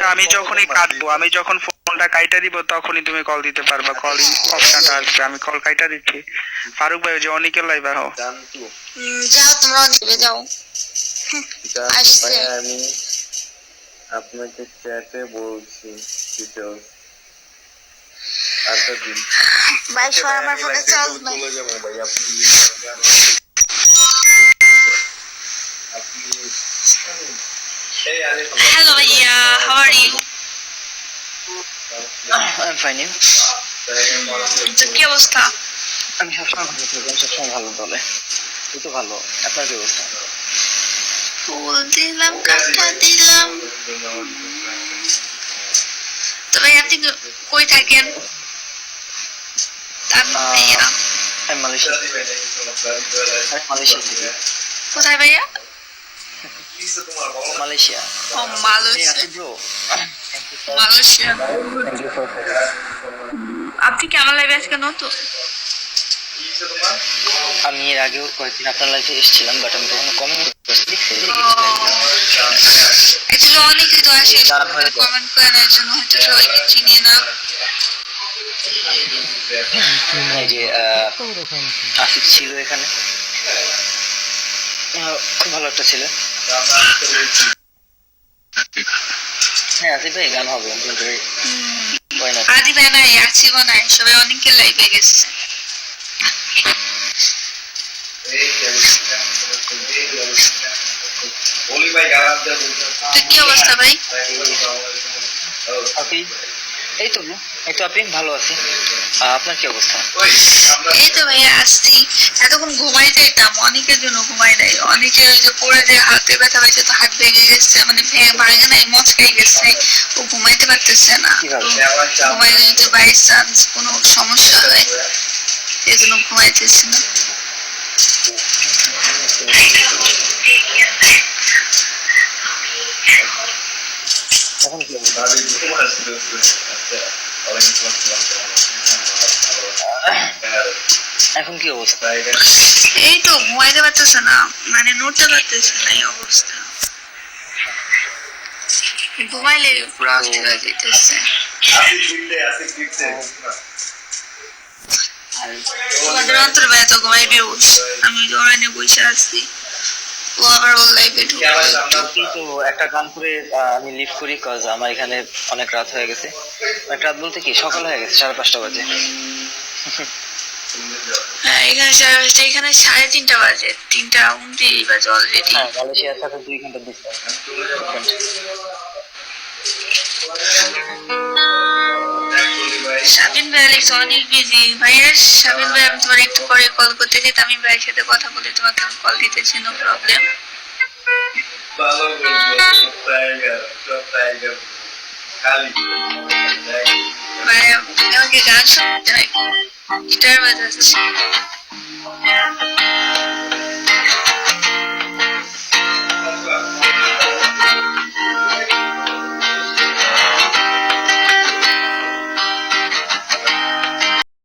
ফোনটা আমি যখনই কাটবো আমি যখন ফোনটা কাইটা দিব তখনই তুমি কল দিতে পারবা কলিং অপশনটা আসবে। আমি কল কাইটা দিচ্ছি। ফারুক ভাই যে অনিকের লাইভে হো। জানতু উম, যাও তোমরা দিবে যাও। আসছে। আমি আপনাকে চ্যাটে বলছি ডিটেলস আচ্ছা দিন। ভাই সর আমার ফোনে চার্জ নাই ভাই আপনি আপনি এই আরে how are you I'm fine, you? তো কি অবস্থা? আমি সবসময় ভালো থাকি আমি সবসময় ভালো দলে তুই তো ভালো আপনার কি অবস্থা? ফুল দিলাম কাটা দিলাম। তো ভাই আপনি কই থাকেন? আমি মালয়েশিয়া। আমি মালয়েশিয়া থেকে। কোথায় ভাইয়া? মালয়েশিয়া Thank you for আপনি কি আমার লাইভে আজকে নতুন আমি এর আগেও কয়েকদিন আপনার লাইফে এসেছিলাম বাট আমি কখনো কমেন্ট করতে অনেকে তো আসে কমেন্ট করেন এর জন্য হয়তো সবাইকে চিনি না। এই যে আসিফ ছিল এখানে। আহ, খুব ভালো একটা ছেলে। হ্যাঁ আসিফ ভাই গান হবে আদি ভাই নাই আসিব নাই সবাই অনেকে লাইভে গেছে। কি অবস্থা ভাই? এই তো এই তো আপনি ভালো আছি আপনার কি অবস্থা? এই তো ভাইয়া আসছি। এতক্ষণ ঘুমাই যাইতাম অনেকের জন্য ঘুমাই নাই। অনেকে ওই যে পড়ে যে হাতে ব্যথা পাইছে তো হাত ভেঙে গেছে মানে ভেঙে নাই মচকাই গেছে। ও ঘুমাইতে পারতেছে না। ঘুমাইলে যদি বাই চান্স কোনো সমস্যা হয় এই জন্য ঘুমাইতেছে না। এখন কি? এখন কি অবস্থা? এই তো ঘুমাইতে পারতেছে না মানে নড়তে পারতেছে না, এই অবস্থা। ঘুমাইলে পুরো অস্থির যেতেছে তোমাদের তো ঘুমাই আমি দৌড়ানে বসে আছি। ও আবার ওর লাইফে কিন্তু একটা গান করে আমি লিভ করি কজ আমার এখানে অনেক রাত হয়ে গেছে। অনেক রাত বলতে কি? সকাল হয়ে গেছে সাড়ে পাঁচটা বাজে। হ্যাঁ এখানে সাড়ে পাঁচটা, এখানে সাড়ে তিনটা বাজে। তিনটা উনত্রিশ বাজে অলরেডি হ্যাঁ মালয়েশিয়ার সাথে দুই ঘণ্টা ডিস্টেন্স সাবিন ভাই অনেক অনেক বিজি ভাইয়া সাবিন ভাই আমি তোমার একটু পরে কল করতে চাই। আমি ভাইয়ের সাথে কথা বলে তোমাকে আমি কল দিতেছি নো প্রবলেম ভাইয়া আমাকে গান শুনতে হয়। গিটার বাজাচ্ছি।